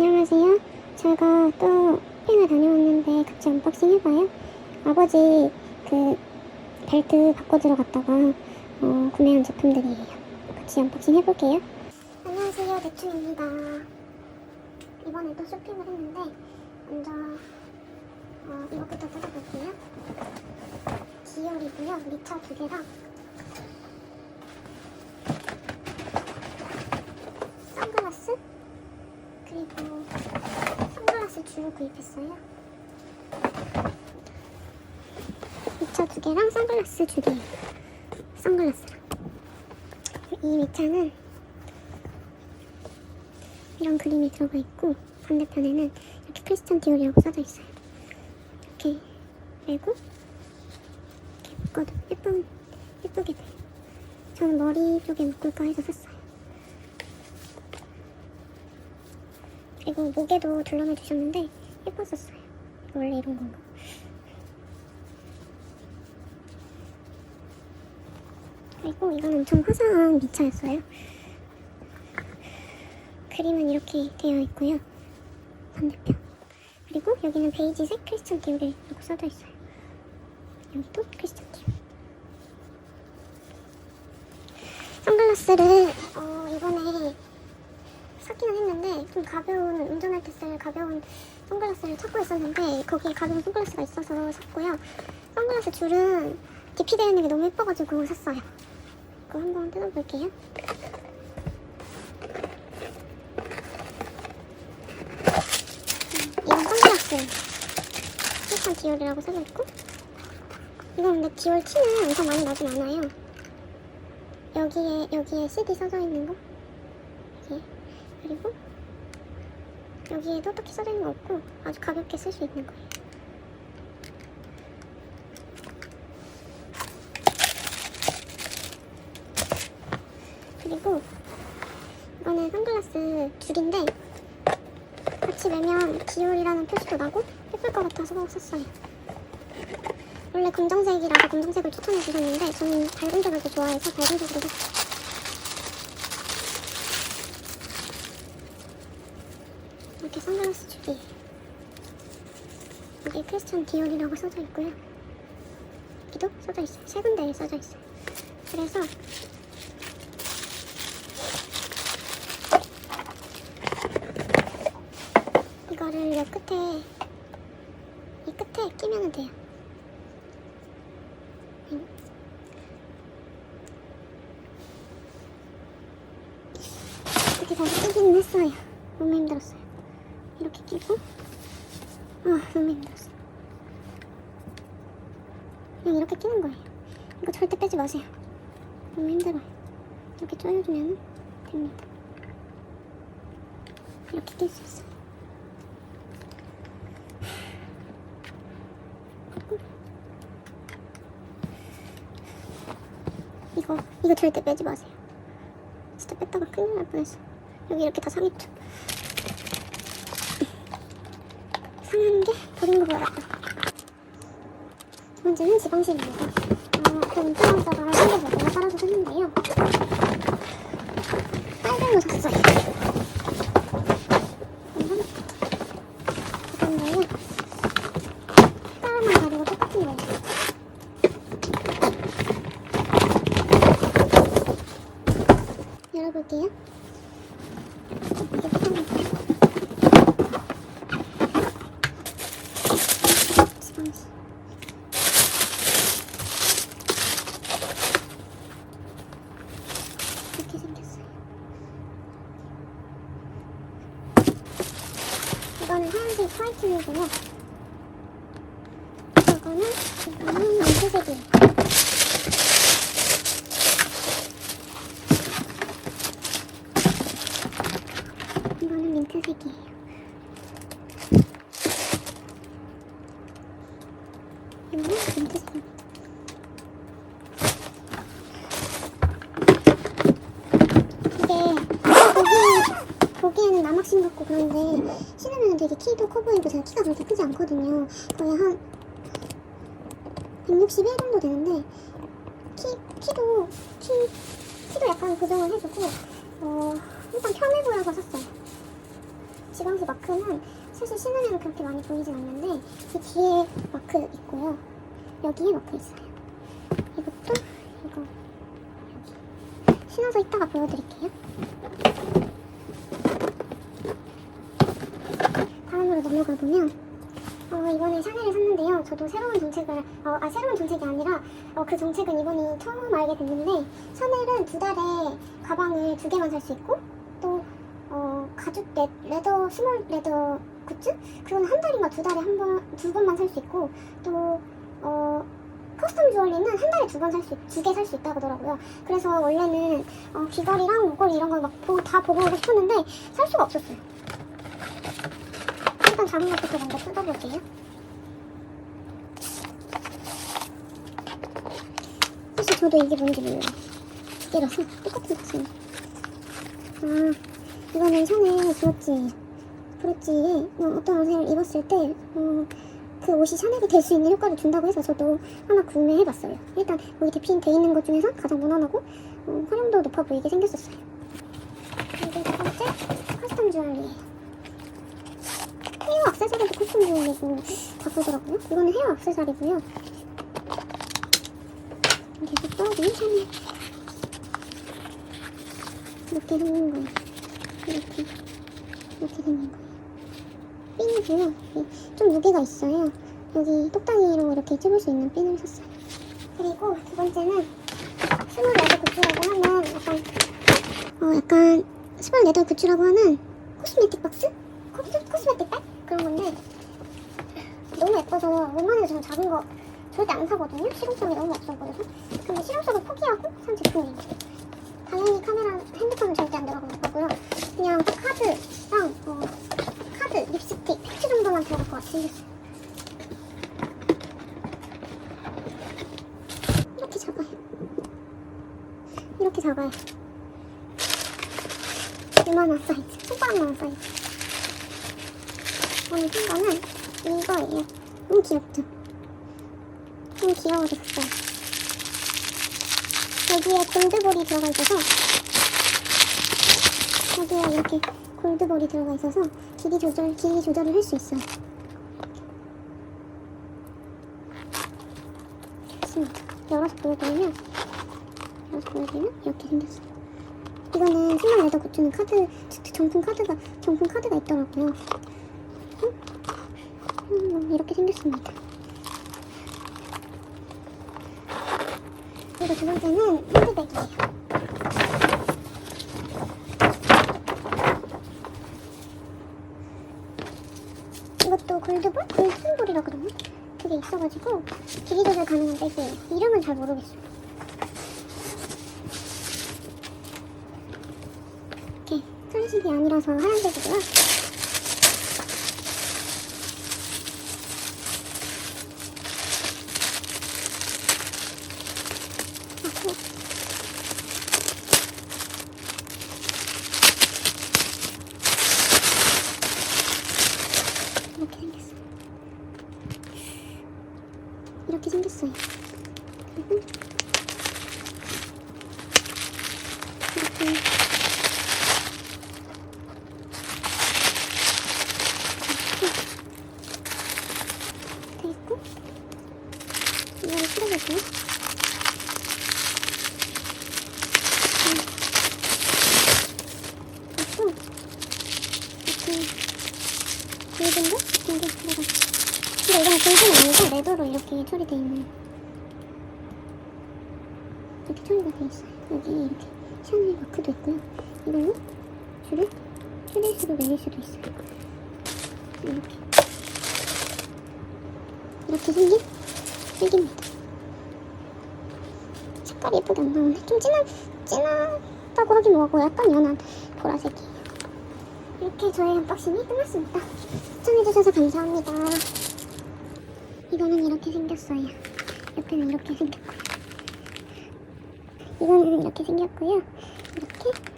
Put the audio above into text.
안녕하세요. 제가 또 쇼핑을 다녀왔는데 같이 언박싱 해봐요. 아버지 그 벨트 바꿔 들어갔다가 어, 구매한 제품들이에요. 같이 언박싱 해볼게요. 안녕하세요. 대충입니다. 이번에 또 쇼핑을 했는데 먼저 어, 이것부터 뜯어볼게요. 기열이고요. 리차 두 개랑 선글라스 그리고 주로 구입했어요. 미차 두 개랑 선글라스 두 개. 선글라스랑. 이 미차는 이런 그림이 들어가 있고 반대편에는 이렇게 크리스찬 디올이라고 써져 있어요. 이렇게 매고 이렇게 묶어도 예쁜 예쁘게 돼요. 저는 머리 쪽에 묶을까 해서 샀어요. 그리고 목에도 둘러내 주셨는데 예뻤었어요. 원래 이런 건가? 그리고 이건 엄청 화사한 미차였어요. 그림은 이렇게 되어 있고요. 반대편. 그리고 여기는 베이지색 크리스찬 디올이라고 써져 있어요. 여기도 크리스찬 디올. 선글라스를 어, 이번에 샀기는 했는데 좀 가벼운 운전할 때 쓸 가벼운 선글라스를 찾고 있었는데 거기에 가벼운 선글라스가 있어서 샀고요. 선글라스 줄은 디피되어 있는 게 너무 예뻐가지고 샀어요. 그거 한번 뜯어볼게요. 이건 선글라스. 실판 디올이라고 써져있고 이건 근데 디올 티는 엄청 많이 나진 않아요. 여기에 여기에 CD 써져 있는 거. 이게. 그리고 여기에도 딱히 써져 있는 거 없고 아주 가볍게 쓸 수 있는 거예요. 그리고 이거는 선글라스 줄인데 같이 매면 디올이라는 표시도 나고 예쁠 것 같아서 샀어요. 원래 검정색이라서 검정색을 추천해 주셨는데 저는 밝은 색을 더 좋아해서 밝은 색으로 샀어요. 이렇게 선글라스 줄이 여기 크리스찬 디올이라고 써져 있고요. 여기도 써져 있어요. 세 군데에 써져 있어요. 그래서 이거를 여 끝에 이 끝에 끼면 돼요. 응. 이렇게 다시 끼기는 했어요. 너무 힘들었어요. 이렇게 끼고 아 너무 힘들었어요. 그냥 이렇게 끼는 거예요. 이거 절대 빼지 마세요. 너무 힘들어요. 이렇게 조여주면 됩니다. 이렇게 낄 수 있어요. 이거 이거 절대 빼지 마세요. 진짜 뺐다가 큰일 날 뻔했어. 여기 이렇게 다 상했죠. 상한 게 같다. 두 번째는 지방실입니다. 어, 그 인플루언서가 챙겨보고 따라서 샀는데요. 빨대로 샀어요. 이건 이건데요. 색깔만 가지고 똑같은 거예요. 열어볼게요. 이게 포장이고요. 지방시. 이렇게 생겼어요. 하얀색 화이트이고요. 이거는 이거는 민트색이에요. 이거는 민트색이에요. 이거는 민트색입니다. 이게 보기, 보기에는 남학생 같고 그런데 되게 키도 커 보이고 제가 키가 그렇게 크지 않거든요. 거의 한 161 정도 되는데 키, 키도 키, 키도 약간 고정을 해주고 어, 일단 편해 보여서 샀어요. 지방시 마크는 사실 신으면 그렇게 많이 보이진 않는데 이 뒤에 마크 있고요. 여기에 마크 있어요. 이것도 이거 여기 신어서 이따가 보여드릴게요. 다음으로 넘어가 보면 어, 이번에 샤넬을 샀는데요. 저도 새로운 정책을 어, 아 새로운 정책이 아니라 어, 그 정책은 이번이 처음 알게 됐는데 샤넬은 두 달에 가방을 두 개만 살 수 있고 또 어, 가죽 레, 레더 스몰 레더 굿즈 그건 한 달인가 두 달에 한 번 두 번만 살 수 있고 또 어, 커스텀 주얼리는 한 달에 두 번 살 수 두 개 살 수 있다고 하더라고요. 그래서 원래는 어, 귀걸이랑 목걸이 이런 걸막다 보고 싶었는데 살 수가 없었어요. 일단 작은 것부터 먼저 뜯어볼게요. 사실 저도 이게 뭔지 몰라요. 두 개라서 박스인데. 아, 이거는 샤넬 브로치, 브로치에 뭐 어떤 옷을 입었을 때, 어, 그 옷이 샤넬이 될 수 있는 효과를 준다고 해서 저도 하나 구매해봤어요. 일단 여기 대피인 돼 있는 것 중에서 가장 무난하고 어, 활용도 높아 보이게 생겼었어요. 이게 첫 번째 커스텀 주얼리예요. 헤어 커스텀 주얼리고 바꾸더라고요. 이거는 헤어 액세서리고요. 계속 떠오르는 샤넬. 이렇게 생긴 거예요. 이렇게 이렇게 생긴 거예요. 핀이고요. 이- 좀 무게가 있어요. 여기 똑딱이로 이렇게 찝을 수 있는 핀을 샀어요. 그리고 두 번째는 스몰 레더 굿즈라고 하는 약간 어 약간 스몰 레더 굿즈라고 하는 코스메틱 박스? 그런 건데 너무 예뻐서 웬만해서 저는 작은 거 절대 안 사거든요. 실용성이 너무 없어 보여서. 근데 실용성을 포기하고 산 제품이에요. 당연히 카메라, 핸드폰은 절대 안 들어갈 거고요. 그냥 카드랑 어, 카드, 립스틱, 패치 정도만 들어갈 것 생겼어요. 이렇게 작아요. 이렇게 작아요. 이만한 사이즈, 손가락만한 사이즈. 산 거는 이거예요. 너무 귀엽죠? 너무 귀여워서 샀어요. 여기에 골드볼이 들어가 있어서 여기에 이렇게 골드볼이 들어가 있어서 길이 조절, 길이 조절을 할 수 있어요. 열어서 보여드리면 열어서 보여드리면 이렇게 생겼어요. 이거는 스몰 레더 굿즈는 카드 정품 카드가 정품 카드가 있더라고요. 음, 음, 이렇게 생겼습니다. 그리고 두 번째는 핸드백이에요. 이것도 골드볼? 골든볼이라거든요. 그게 있어가지고 길이 조절 가능한 백이에요. 이름은 잘 모르겠어요. 이렇게 클래식이 아니라서 하얀색이고요. 하고 이렇게 생겼어요. 이렇게 생겼어요. 그리고 이렇게 이렇게 돼 있고 이거를 풀어볼게요. 그리고 이렇게 골든도 골든 들어가. 근데 이건 골든 아니고 레더로 이렇게 처리돼 있는. 이렇게 처리가 돼 있어요. 여기 이렇게 샤넬 마크도 있고요. 이걸로 줄을 줄일 수도 내릴 수도 있어요. 이렇게 이렇게 생긴 색입니다. 색깔이 예쁘게 안 나오네. 좀 진한 진하다고 하긴 뭐하고 약간 연한 보라색이에요. 이렇게 저의 언박싱이 끝났습니다. 시청해주셔서 감사합니다. 이거는 이렇게 생겼어요. 옆에는 이렇게 생겼고요. 이거는 이렇게 생겼고요. 이렇게